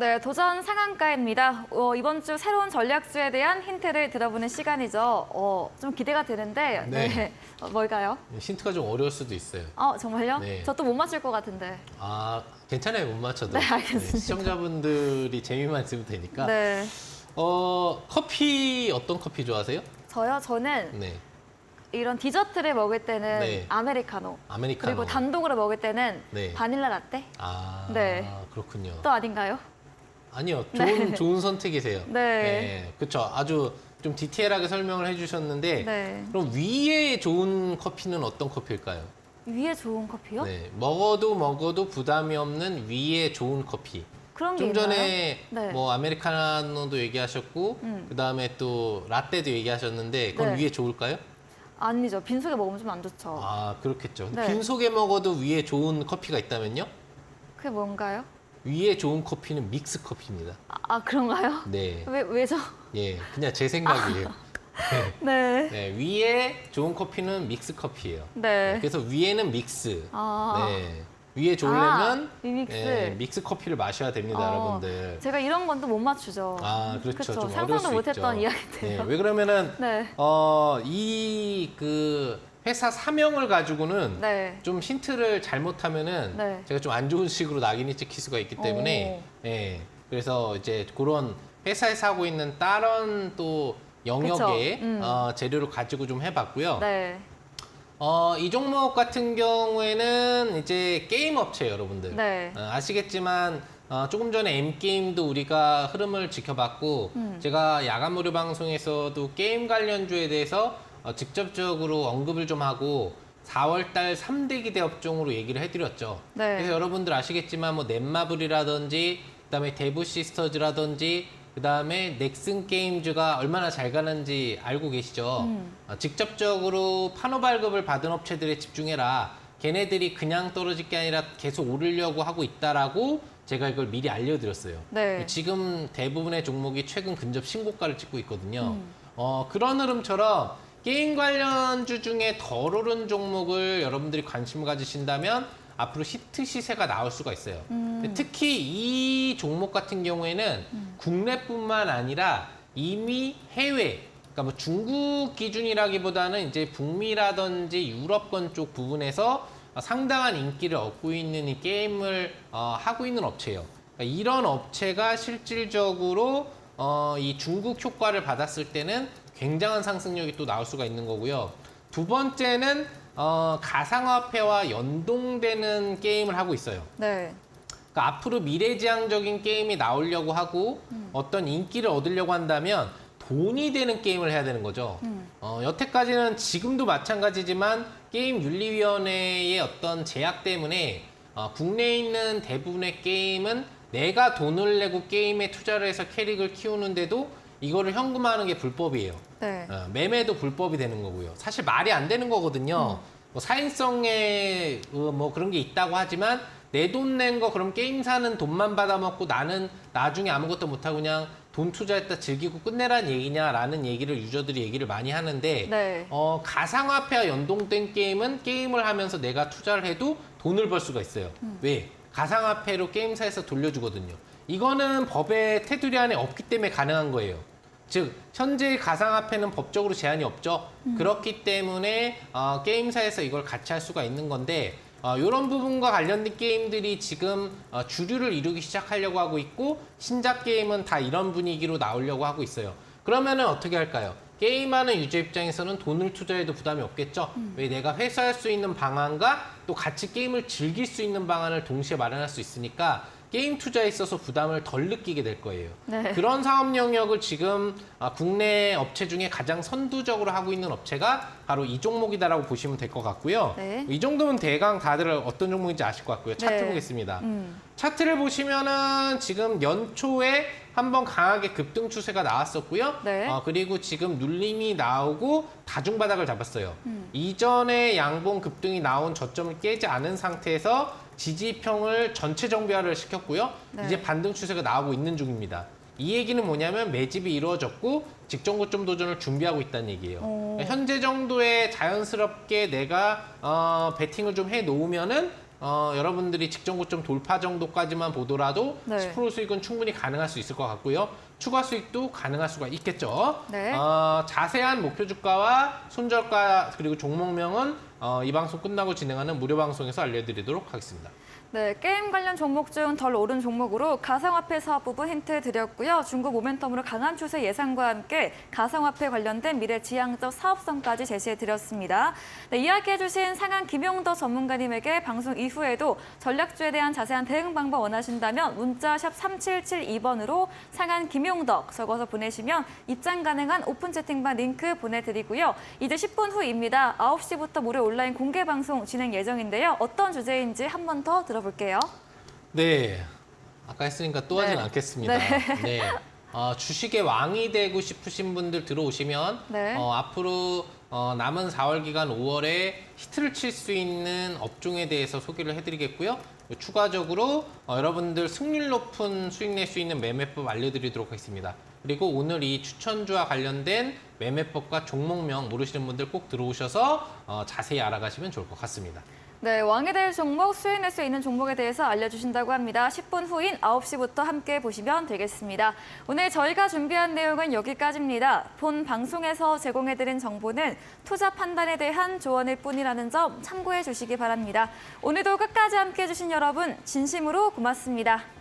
네, 도전 상한가입니다. 어, 이번 주 새로운 전략주에 대한 힌트를 들어보는 시간이죠. 어, 좀 기대가 되는데, 네. 어, 뭘까요? 힌트가 좀 어려울 수도 있어요. 어, 정말요? 네. 저 또 못 맞출 것 같은데. 아, 괜찮아요. 못 맞춰도. 네, 알겠습니다. 시청자분들이 재미만 있으면 되니까. 네. 어, 커피 어떤 커피 좋아하세요? 저요, 저는 네. 이런 디저트를 먹을 때는 네. 아메리카노. 아메리카노. 그리고 단독으로 먹을 때는 네. 바닐라 라떼? 아, 네. 그렇군요. 또 아닌가요? 아니요. 좋은 네. 좋은 선택이세요. 네. 그렇죠. 아주 좀 디테일하게 설명을 해 주셨는데 네. 그럼 위에 좋은 커피는 어떤 커피일까요? 위에 좋은 커피요? 네. 먹어도 먹어도 부담이 없는 위에 좋은 커피. 그런 게 좀 있나요? 전에 네. 뭐 아메리카노도 얘기하셨고 음. 그다음에 또 라떼도 얘기하셨는데 그건 네. 위에 좋을까요? 아니죠. 빈속에 먹으면 좀 안 좋죠. 아 그렇겠죠. 네. 빈속에 먹어도 위에 좋은 커피가 있다면요? 그게 뭔가요? 위에 좋은 커피는 믹스 커피입니다. 아, 아, 그런가요? 네, 왜, 왜죠? 예, 그냥 제 생각이에요. 네. 네, 위에 좋은 커피는 믹스 커피예요. 네. 그래서 위에는 믹스. 아. 네, 위에 좋으려면 아, 믹스. 네, 믹스 커피를 마셔야 됩니다, 어, 여러분들. 제가 이런 건 또 못 맞추죠. 아, 그렇죠. 그쵸, 좀 상상도 수 못했던 있죠. 이야기들이요. 네, 왜 그러면은 네. 어, 이그 회사 사명을 가지고는 네. 좀 힌트를 잘못하면은 네. 제가 좀 안 좋은 식으로 낙인이 찍힐 수가 있기 때문에 예. 그래서 이제 그런 회사에서 하고 있는 다른 또 영역의. 음. 어, 재료를 가지고 좀 해봤고요. 네. 어, 이 종목 같은 경우에는 이제 게임 업체 여러분들 네. 어, 아시겠지만 어, 조금 전에 M 게임도 우리가 흐름을 지켜봤고 음. 제가 야간 무료 방송에서도 게임 관련주에 대해서 어, 직접적으로 언급을 좀 하고 4월달 3대 기대 업종으로 얘기를 해드렸죠. 네. 그래서 여러분들 아시겠지만 뭐 넷마블이라든지 그다음에 데브 시스터즈라든지 그다음에 넥슨 게임즈가 얼마나 잘 가는지 알고 계시죠? 음. 어, 직접적으로 판호 발급을 받은 업체들에 집중해라. 걔네들이 그냥 떨어질 게 아니라 계속 오르려고 하고 있다라고 제가 이걸 미리 알려드렸어요. 네. 지금 대부분의 종목이 최근 근접 신고가를 찍고 있거든요. 음. 어, 그런 흐름처럼 게임 관련주 중에 덜 오른 종목을 여러분들이 관심 가지신다면 앞으로 히트 시세가 나올 수가 있어요. 음. 특히 이 종목 같은 경우에는 국내뿐만 아니라 이미 해외, 그러니까 뭐 중국 기준이라기보다는 이제 북미라든지 유럽권 쪽 부분에서 상당한 인기를 얻고 있는 이 게임을 어, 하고 있는 업체예요. 그러니까 이런 업체가 실질적으로 어, 이 중국 효과를 받았을 때는 굉장한 상승력이 또 나올 수가 있는 거고요. 두 번째는 어, 가상화폐와 연동되는 게임을 하고 있어요. 네. 그러니까 앞으로 미래지향적인 게임이 나오려고 하고 어떤 인기를 얻으려고 한다면 돈이 되는 게임을 해야 되는 거죠. 음. 어, 여태까지는 지금도 마찬가지지만 게임 윤리위원회의 어떤 제약 때문에 어, 국내에 있는 대부분의 게임은 내가 돈을 내고 게임에 투자를 해서 캐릭을 키우는데도 이거를 현금화하는 게 불법이에요. 네. 어, 매매도 불법이 되는 거고요. 사실 말이 안 되는 거거든요. 뭐 사행성에 어, 뭐 그런 게 있다고 하지만 내 돈 낸 거 그럼 게임 사는 돈만 받아먹고 나는 나중에 아무것도 못하고 그냥 돈 투자했다 즐기고 끝내란 얘기냐라는 얘기를 유저들이 얘기를 많이 하는데 네. 어, 가상화폐와 연동된 게임은 게임을 하면서 내가 투자를 해도 돈을 벌 수가 있어요. 왜? 가상화폐로 게임사에서 돌려주거든요. 이거는 법의 테두리 안에 없기 때문에 가능한 거예요. 즉 현재 가상화폐는 법적으로 제한이 없죠. 그렇기 때문에 어, 게임사에서 이걸 같이 할 수가 있는 건데 어, 이런 부분과 관련된 게임들이 지금 어, 주류를 이루기 시작하려고 하고 있고 신작 게임은 다 이런 분위기로 나오려고 하고 있어요. 그러면은 어떻게 할까요? 게임하는 유저 입장에서는 돈을 투자해도 부담이 없겠죠. 왜 내가 회수할 수 있는 방안과 또 같이 게임을 즐길 수 있는 방안을 동시에 마련할 수 있으니까 게임 투자에 있어서 부담을 덜 느끼게 될 거예요. 네. 그런 사업 영역을 지금 아, 국내 업체 중에 가장 선두적으로 하고 있는 업체가 바로 이 종목이다라고 보시면 될 것 같고요. 네. 이 정도면 대강 다들 어떤 종목인지 아실 것 같고요. 차트 네. 보겠습니다. 음. 차트를 보시면은 지금 연초에 한번 강하게 급등 추세가 나왔었고요. 네. 어, 그리고 지금 눌림이 나오고 다중 바닥을 잡았어요. 음. 이전에 양봉 급등이 나온 저점을 깨지 않은 상태에서 지지평을 전체 정비화를 시켰고요. 네. 이제 반등 추세가 나오고 있는 중입니다. 이 얘기는 뭐냐면 매집이 이루어졌고 직전 고점 도전을 준비하고 있다는 얘기예요. 오. 현재 정도에 자연스럽게 내가 어, 베팅을 좀 해 놓으면은 어, 여러분들이 직전 고점 돌파 정도까지만 보더라도 네. 10% 수익은 충분히 가능할 수 있을 것 같고요. 추가 수익도 가능할 수가 있겠죠. 네. 어, 자세한 목표 주가와 손절가 그리고 종목명은 어, 이 방송 끝나고 진행하는 무료 방송에서 알려드리도록 하겠습니다. 네, 게임 관련 종목 중 덜 오른 종목으로 가상화폐 사업 부분 힌트 드렸고요. 중국 모멘텀으로 강한 추세 예상과 함께 가상화폐 관련된 미래 지향적 사업성까지 제시해 드렸습니다. 네, 이야기해 주신 상한 김용덕 전문가님에게 방송 이후에도 전략주에 대한 자세한 대응 방법 원하신다면 문자 샵 3772번으로 상한 김용덕 적어서 보내시면 입장 가능한 오픈 채팅방 링크 보내드리고요. 이제 10분 후입니다. 9시부터 무료 온라인 공개 방송 진행 예정인데요. 어떤 주제인지 한 번 더 들어 볼게요. 네. 아까 했으니까 또 하진 네. 않겠습니다. 네. 네. 어, 주식의 왕이 되고 싶으신 분들 들어오시면 네. 어, 앞으로 어, 남은 4월 기간 5월에 히트를 칠 수 있는 업종에 대해서 소개를 해드리겠고요. 추가적으로 어, 여러분들 승률 높은 수익 낼 수 있는 매매법 알려드리도록 하겠습니다. 그리고 오늘 이 추천주와 관련된 매매법과 종목명 모르시는 분들 꼭 들어오셔서 어, 자세히 알아가시면 좋을 것 같습니다. 네, 왕이 될 종목, 낼수 있는 종목에 대해서 알려주신다고 합니다. 10분 후인 9시부터 함께 보시면 되겠습니다. 오늘 저희가 준비한 내용은 여기까지입니다. 본 방송에서 제공해드린 정보는 투자 판단에 대한 조언일 뿐이라는 점 참고해 주시기 바랍니다. 오늘도 끝까지 함께 해주신 여러분 진심으로 고맙습니다.